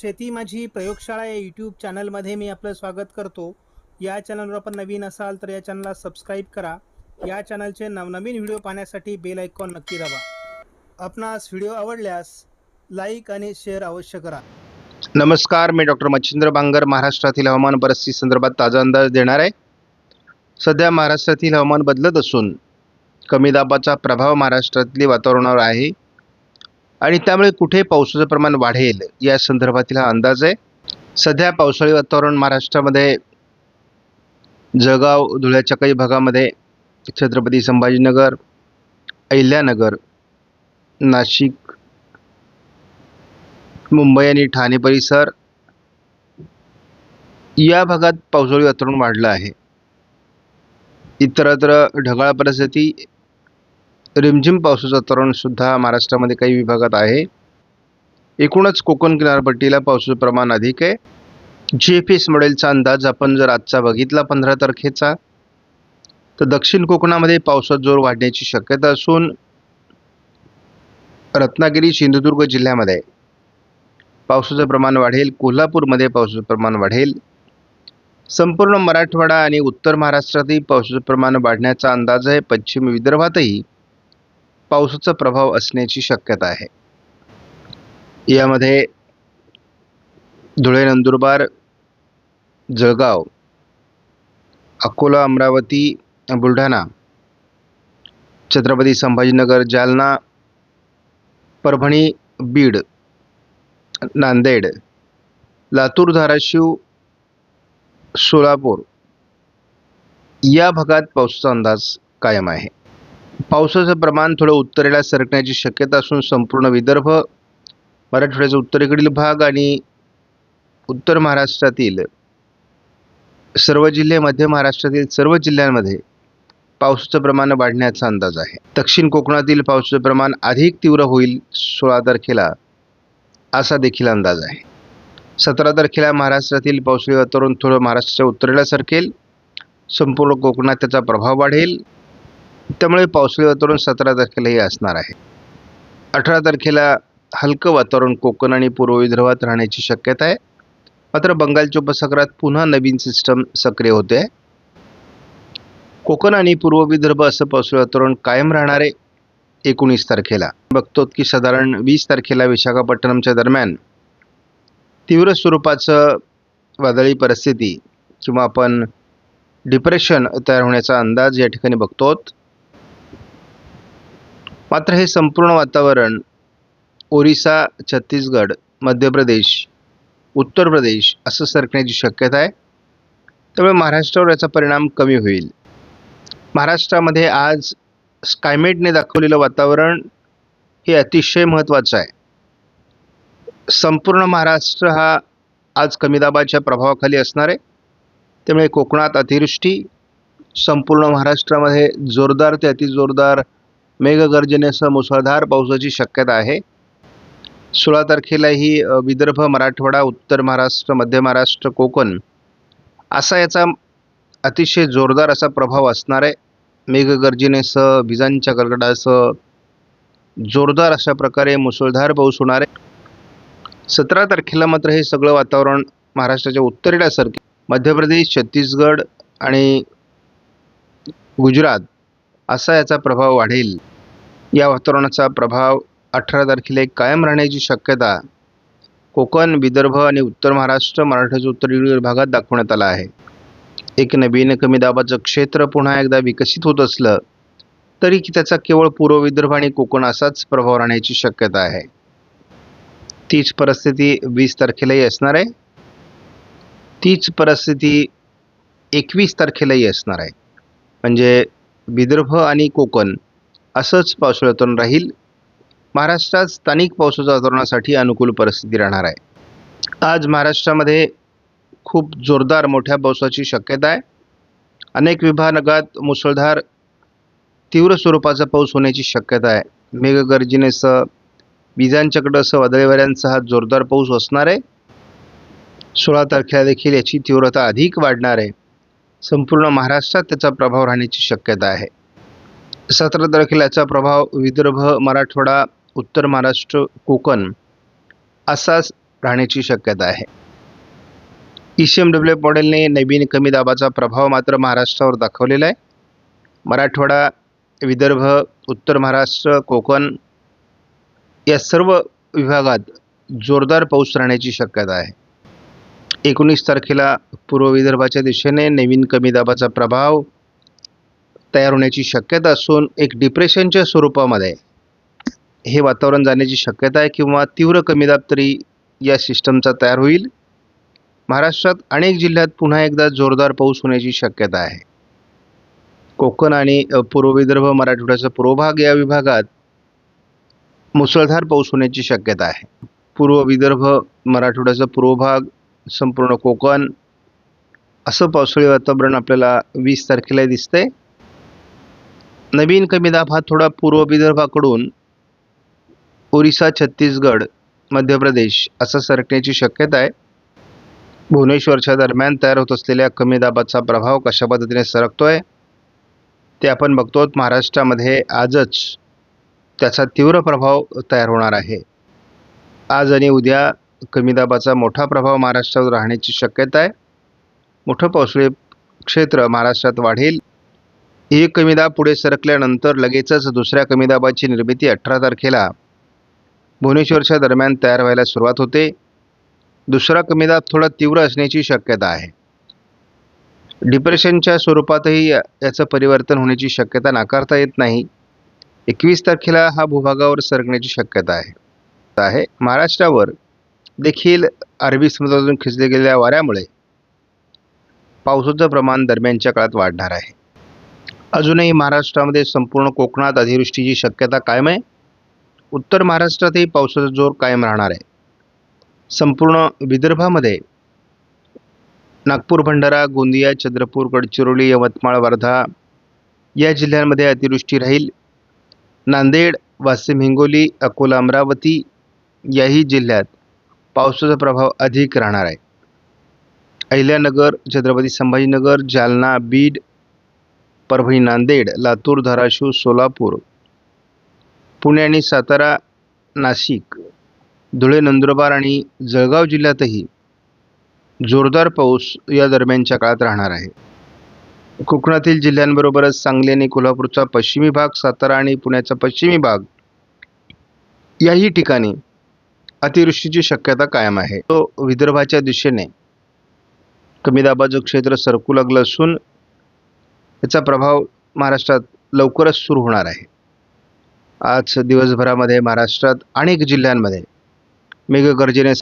शेती माझी प्रयोगशाळा या यूट्यूब चॅनलमध्ये मी आपलं स्वागत करतो. या चॅनलवर आपण नवीन असाल तर या चॅनलला सबस्क्राईब करा. या चॅनलचे नवनवीन व्हिडिओ पाहण्यासाठी बेल आयकॉन नक्की दाबा. आपणास व्हिडिओ आवडल्यास लाईक आणि शेअर अवश्य करा. नमस्कार मी डॉक्टर मच्छिंद्र बांगर महाराष्ट्रातील हवामान परिस्थिती संदर्भात ताजा अंदाज देणार आहे. सध्या महाराष्ट्रातील हवामान बदलत असून कमी दाबाचा प्रभाव महाराष्ट्रातली वातावरणावर आहे. आणि त्यामुळे कुठे पावसाचं प्रमाण वाढेल या संदर्भातील हा अंदाज आहे. सध्या पावसाळी वातावरण महाराष्ट्रामध्ये जळगाव धुळ्याच्या काही भागामध्ये छत्रपती संभाजीनगर अहिल्यानगर नाशिक मुंबई आणि ठाणे परिसर या भागात पावसाळी वातावरण वाढलं आहे. इतरत्र ढगाळ परिस्थिती रिमझिम पावसाचं तरणसुद्धा महाराष्ट्रामध्ये काही विभागात आहे. एकूणच कोकण किनारपट्टीला पावसाचं प्रमाण अधिक आहे. जी एफ एस मॉडेलचा अंदाज आपण जर आजचा बघितला पंधरा तारखेचा तर दक्षिण कोकणामध्ये पावसात जोर वाढण्याची शक्यता असून रत्नागिरी सिंधुदुर्ग जिल्ह्यामध्ये पावसाचं प्रमाण वाढेल. कोल्हापूरमध्ये पावसाचं प्रमाण वाढेल. संपूर्ण मराठवाडा आणि उत्तर महाराष्ट्रातही पावसाचं प्रमाण वाढण्याचा अंदाज आहे. पश्चिम विदर्भातही पावसाचा प्रभाव असण्याची शक्यता आहे. यामध्ये धुळे नंदुरबार जळगाव अकोला अमरावती बुलढाणा छत्रपती संभाजीनगर जालना परभणी बीड नांदेड लातूर धाराशिव सोलापूर या भागात पावसाचा अंदाज कायम आहे. पावसाचं प्रमाण थोडं उत्तरेला सरकण्याची शक्यता असून संपूर्ण विदर्भ मराठवाड्याचा उत्तरेकडील भाग आणि उत्तर महाराष्ट्रातील सर्व जिल्हे मध्य महाराष्ट्रातील सर्व जिल्ह्यांमध्ये पावसाचं प्रमाण वाढण्याचा अंदाज आहे. दक्षिण कोकणातील पावसाचं प्रमाण अधिक तीव्र होईल सोळा तारखेला असा देखील अंदाज आहे. सतरा तारखेला महाराष्ट्रातील पावसाळी वातावरण थोडं महाराष्ट्राच्या उत्तरेला सरकेल. संपूर्ण कोकणात त्याचा प्रभाव वाढेल. त्यामुळे पावसाळी वातावरण सतरा तारखेलाही असणार आहे. अठरा तारखेला हलकं वातावरण कोकण आणि पूर्व विदर्भात राहण्याची शक्यता आहे. मात्र बंगालच्या उपसागरात पुन्हा नवीन सिस्टम सक्रिय होते. आहे कोकण आणि पूर्व विदर्भ असं पावसाळी वातावरण कायम राहणार आहे. एकोणीस तारखेला. बघतो की साधारण वीस तारखेला विशाखापट्टणमच्या दरम्यान तीव्र स्वरूपाचं वादळी परिस्थिती किंवा आपण डिप्रेशन तयार होण्याचा अंदाज या ठिकाणी बघतो मात्र हे संपूर्ण वातावरण ओरिसा छत्तीसगड मध्य प्रदेश उत्तर प्रदेश असं सरकण्याची शक्यता आहे. त्यामुळे महाराष्ट्रावर याचा परिणाम कमी होईल. महाराष्ट्रामध्ये आज स्कायमेटने दाखवलेलं वातावरण हे अतिशय महत्त्वाचं आहे. संपूर्ण महाराष्ट्र हा आज कमी दाबाच्या प्रभावाखाली असणार आहे. त्यामुळे कोकणात अतिवृष्टी संपूर्ण महाराष्ट्रामध्ये जोरदार ते अतिजोरदार मेघगर्जनेसह मुसळधार पावसाची शक्यता आहे. सोळा तारखेलाही ही विदर्भ मराठवाडा उत्तर महाराष्ट्र मध्य महाराष्ट्र कोकण असा याचा अतिशय जोरदार असा प्रभाव असणार आहे. मेघगर्जनेसह विजांच्या गडगडासह जोरदार अशा प्रकारे मुसळधार पाऊस होणार आहे. सतरा तारखेला मात्र हे सगळं वातावरण महाराष्ट्राच्या उत्तरेला सरके मध्य प्रदेश छत्तीसगड आणि गुजरात असा याचा प्रभाव वाढेल. या वातावरणाचा प्रभाव अठरा तारखेला एक कायम राहण्याची शक्यता कोकण विदर्भ आणि उत्तर महाराष्ट्र मराठ्याच्या उत्तरेकडील भागात दाखवण्यात आला आहे. एक नवीन कमी दाबाचं क्षेत्र पुन्हा एकदा विकसित होत असलं तरी की त्याचा केवळ पूर्व विदर्भ आणि कोकण असाच प्रभाव राहण्याची शक्यता आहे. तीच परिस्थिती वीस तारखेलाही असणार आहे. तीच परिस्थिती एकवीस तारखेलाही असणार आहे. म्हणजे विदर्भ आणि कोकण असंच पावसाळी वातावरण राहील. महाराष्ट्रात स्थानिक पावसाच्या वातावरणासाठी अनुकूल परिस्थिती राहणार आहे. आज महाराष्ट्रामध्ये खूप जोरदार मोठ्या पावसाची शक्यता आहे. अनेक विभागात मुसळधार तीव्र स्वरूपाचा पाऊस होण्याची शक्यता आहे. मेघगर्जनेसह विजांच्याकडंसह वादळीवाऱ्यांसह हा जोरदार पाऊस असणार आहे. सोळा तारखेला देखील याची तीव्रता अधिक वाढणार आहे. संपूर्ण महाराष्ट्रात त्याचा प्रभाव राहण्याची शक्यता आहे. सतरा तारखेला याचा प्रभाव विदर्भ मराठवाडा उत्तर महाराष्ट्र कोकण असाच राहण्याची शक्यता आहे. ई सी एम डब्ल्यू मॉडेलने नवीन कमी दाबाचा प्रभाव मात्र महाराष्ट्रावर दाखवलेला आहे. मराठवाडा विदर्भ उत्तर महाराष्ट्र कोकण या सर्व विभागात जोरदार पाऊस राहण्याची शक्यता आहे. एकोणीस तारखेला पूर्व विदर्भाच्या दिशेने नवीन कमी दाबाचा प्रभाव तयार होण्याची शक्यता असून एक डिप्रेशनच्या स्वरूपामध्ये हे वातावरण जाण्याची शक्यता आहे किंवा तीव्र कमी दाब तरी या सिस्टमचा तयार होईल. महाराष्ट्रात अनेक जिल्ह्यात पुन्हा एकदा जोरदार पाऊस होण्याची शक्यता आहे. कोकण आणि पूर्व विदर्भ मराठवाड्याचा पूर्व भाग या विभागात मुसळधार पाऊस होण्याची शक्यता आहे. पूर्व विदर्भ मराठवाड्याचा पूर्व भाग संपूर्ण कोकण. असं पावसाळी वातावरण आपल्याला वीस तारखेला दिसतंय. नवीन कमी दाब हा थोडा पूर्व विदर्भाकडून. ओरिसा छत्तीसगड मध्य प्रदेश असं सरकण्याची शक्यता आहे. भुवनेश्वरच्या दरम्यान तयार होत असलेल्या कमी दाबाचा प्रभाव कशा पद्धतीने सरकतोय? ते आपण बघतो महाराष्ट्रामध्ये आजच त्याचा तीव्र प्रभाव तयार होणार आहे. आज आणि उद्या कमी दाबाचा मोठा प्रभाव महाराष्ट्रावर राहण्याची शक्यता आहे. मोठं पावसाळी क्षेत्र महाराष्ट्रात वाढेल. ही कमी दाब पुढे सरकल्यानंतर लगेचच दुसऱ्या कमी दाबाची निर्मिती अठरा तारखेला भुवनेश्वरच्या दरम्यान तयार व्हायला सुरुवात होते. दुसरा कमी दाब थोडा तीव्र असण्याची शक्यता आहे. डिप्रेशनच्या स्वरूपातही याचं परिवर्तन होण्याची शक्यता नाकारता येत नाही. एकवीस तारखेला हा भूभागावर सरकण्याची शक्यता आहे. आहे. महाराष्ट्रावर देखील अरबी समुद्रातून खिचले गेलेल्या वाऱ्यामुळे पावसाचं प्रमाण दरम्यानच्या काळात वाढणार आहे. अजूनही महाराष्ट्रामध्ये संपूर्ण कोकणात अतिवृष्टीची शक्यता कायम आहे. उत्तर महाराष्ट्रातही पावसाचा जोर कायम राहणार आहे. संपूर्ण विदर्भामध्ये नागपूर भंडारा गोंदिया चंद्रपूर गडचिरोली यवतमाळ वर्धा या जिल्ह्यांमध्ये अतिवृष्टी राहील. नांदेड वाशिम हिंगोली अकोला अमरावती याही जिल्ह्यात पावसाचा प्रभाव अधिक राहणार आहे. अहिल्यानगर छत्रपती संभाजीनगर जालना बीड परभणी नांदेड लातूर धाराशिव सोलापूर पुणे आणि सातारा नाशिक धुळे नंदुरबार आणि जळगाव जिल्ह्यातही जोरदार पाऊस या दरम्यानच्या काळात राहणार आहे. कोकणातील जिल्ह्यांबरोबरच सांगली आणि कोल्हापूरचा पश्चिमी भाग सातारा आणि पुण्याचा पश्चिमी भाग याही ठिकाणी अतिवृष्टीची शक्यता कायम आहे. तो विदर्भाच्या दिशेने कमी दाबाचं क्षेत्र सरकू लागलं असून याचा प्रभाव महाराष्ट्रात लवकरच सुरू होणार आहे. आज दिवसभरामध्ये महाराष्ट्रात अनेक जिल्ह्यांमध्ये मेघगर्जने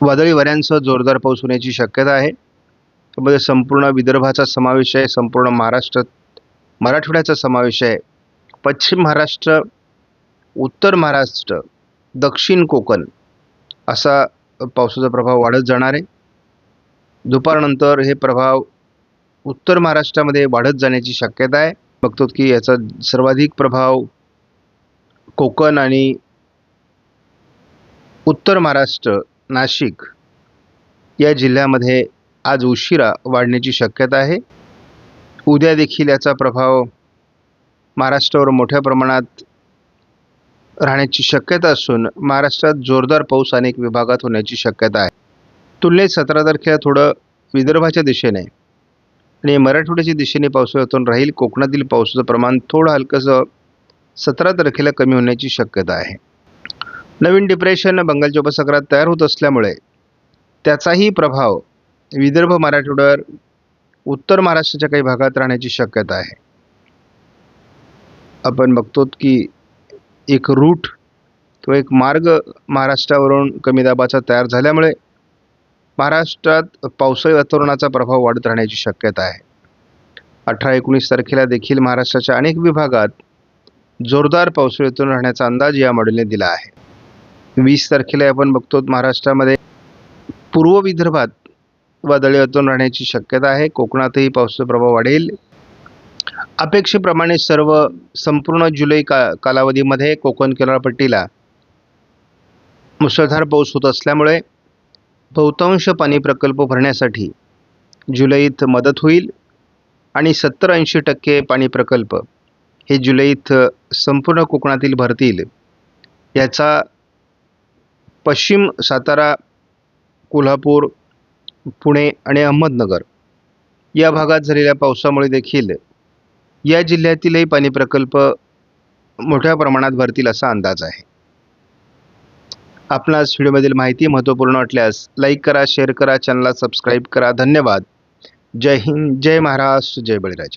वादळी वाऱ्यांसह जोरदार पाऊस होण्याची शक्यता आहे. त्यामध्ये संपूर्ण विदर्भाचा समावेश आहे संपूर्ण महाराष्ट्रात मराठवाड्याचा समावेश आहे. पश्चिम महाराष्ट्र उत्तर महाराष्ट्र दक्षिण कोकण असा पावसाचा प्रभाव वाढत जाणार आहे. दुपारनंतर हे प्रभाव उत्तर महाराष्ट्रामध्ये वाढत जाण्याची शक्यता आहे. बघतो की याचा सर्वाधिक प्रभाव कोकण आणि उत्तर महाराष्ट्र नाशिक या जिल्ह्यामध्ये आज उशिरा वाढण्याची शक्यता आहे. उद्या देखील याचा प्रभाव महाराष्ट्रावर मोठ्या प्रमाणात राहण्याची शक्यता असून महाराष्ट्रात जोरदार पाऊस अनेक विभागात होण्याची शक्यता आहे. तुलनेत सतरा तारखेला थोडं विदर्भाच्या दिशेने आणि मराठवाड्याच्या दिशेने पावसाळ्यातून राहील. कोकणातील पावसाचं प्रमाण थोडं हलकंसं सतरा तारखेला कमी होण्याची शक्यता आहे. नवीन डिप्रेशन बंगालच्या उपसागरात तयार होत असल्यामुळे त्याचाही प्रभाव विदर्भ मराठवाड्यावर उत्तर महाराष्ट्राच्या काही भागात राहण्याची शक्यता आहे. आपण बघतो की एक रूट किंवा एक मार्ग महाराष्ट्रावरून कमी दाबाचा तयार झाल्यामुळे महाराष्ट्रात पावसाळी वातावरणाचा प्रभाव वाढत राहण्याची शक्यता आहे. अठरा एकोणीस तारखेला देखील महाराष्ट्राच्या अनेक विभागात जोरदार पावसाळीतून राहण्याचा अंदाज या मॉडेलने दिला आहे. वीस तारखेला आपण बघतो महाराष्ट्रामध्ये पूर्व विदर्भात वादळी वातावरण राहण्याची शक्यता आहे. कोकणातही पावसाचा प्रभाव वाढेल. अपेक्षेप्रमाणे सर्व संपूर्ण जुलै का कालावधीमध्ये कोकण किनारपट्टीला मुसळधार पाऊस होत असल्यामुळे बहुतांश पाणी प्रकल्प भरण्यासाठी जुलैत मदत होईल आणि सत्तर ऐंशी टक्के पाणी प्रकल्प हे जुलैत संपूर्ण कोकणातील भरतील. याचा पश्चिम सातारा कोल्हापूर पुणे आणि अहमदनगर या भागात झालेल्या पावसामुळे देखील या जिल्ह्यातीलही पाणी प्रकल्प मोठ्या प्रमाणात भरतील असा अंदाज आहे. आपणास व्हिडिओमधील माहिती महत्त्वपूर्ण वाटल्यास लाईक करा शेअर करा चॅनलला सबस्क्राईब करा. धन्यवाद. जय हिंद जय महाराष्ट्र जय बळीराजा.